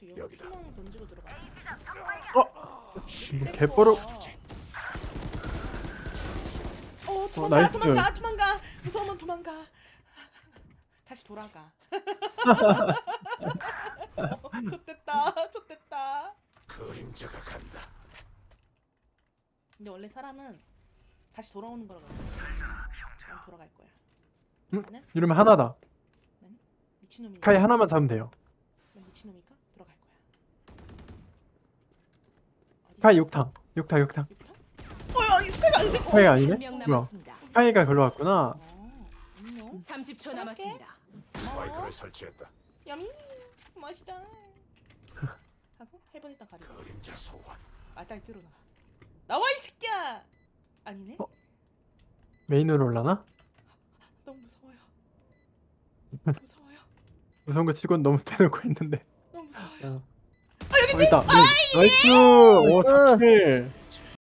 저 여기 피망 던지고 들어가. 이거 개뽀로 어 도망가 나이스. 도망가 도망가 무서우면 도망가. 다시 돌아가. 좋됐다 좋됐다. 그림자가 간다. 근데 원래 사람은 다시 돌아오는 거라고. 난 돌아갈 거야. 응? 네? 이러면 하나다 미친놈이. 카이 하나만 잡으면 돼요 난 미친놈이니까 들어갈 거야. 카이 있어? 6탕 6탕 6탕 육탕? 어야 이 스펙 아닌데? 어. 아니네? 한명 뭐야 남았습니다. 카이가 글로 왔구나 어, 안녕. 30초 남았습니다. 스파이크를 설치했다. 야미 맛있다. 하고 해본 일단 가려. 그림자 소환. 아딸 들어가. 나와 이 새끼야. 아니네. 어? 메인으로 올라나? 너무 무서워요. 무서워요. 무서운 거 치곤 너무 대놓고 있는데 무서워요. 어, 있다 메인. 나이스 오 나이스. 사킬